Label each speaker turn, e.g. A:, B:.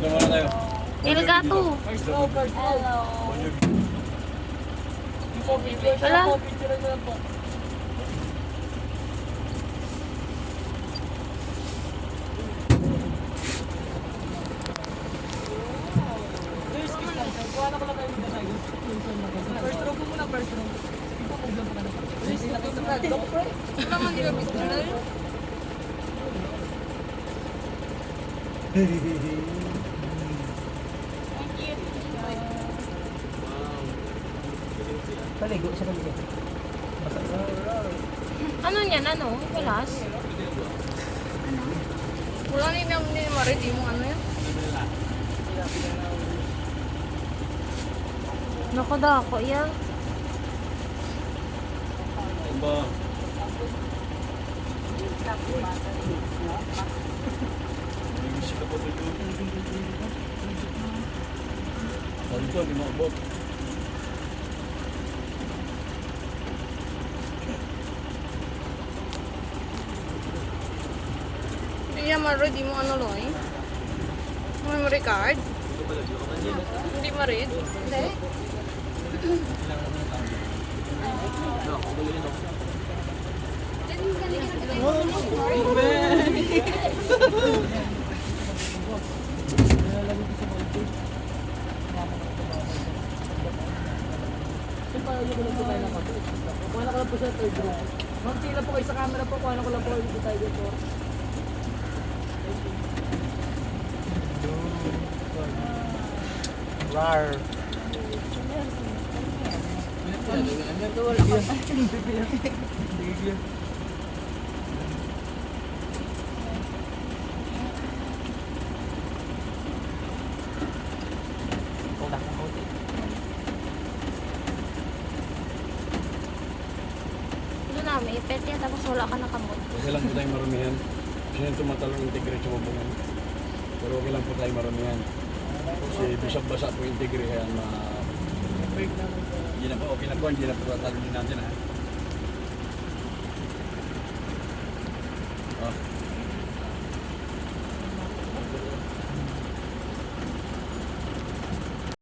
A: Dito
B: muna
A: tayo. Elgato. Hello. Wala. First row po muna, first row. Ikaw mo vlog ka na. Please, nakita ka. Wala
B: man nila picture na yun. Hehehehe.
A: Paligo siya paligo.
B: Ano niyan, ano? Pilas? Wala na yung mo ready mo ano yan? Naku dako yan.
C: Ba? Hindi ka pa dito. Sabi ko, hindi maabot.
B: Niya ma-ready mo ano Loy? Memory card? Hindi ma-read? Hindi.
A: Sir, paligo ko lang po tayo ng kape. Kuha na ko lang po sa third row. Ma'am, tila po kayo sa camera po. Kuha na ko lang po dito tayo dito. Rar.
B: Ito na, may yan tapos wala ka nakamot.
C: Okay lang po tayo marumihan. Kasi yung tumatalong integre sa bubungan. Pero okay lang po tayo marumihan. Kasi bisag basa po integre kaya ma... Hindi na po, okay na po, hindi na po tatalong natin ha. Oh,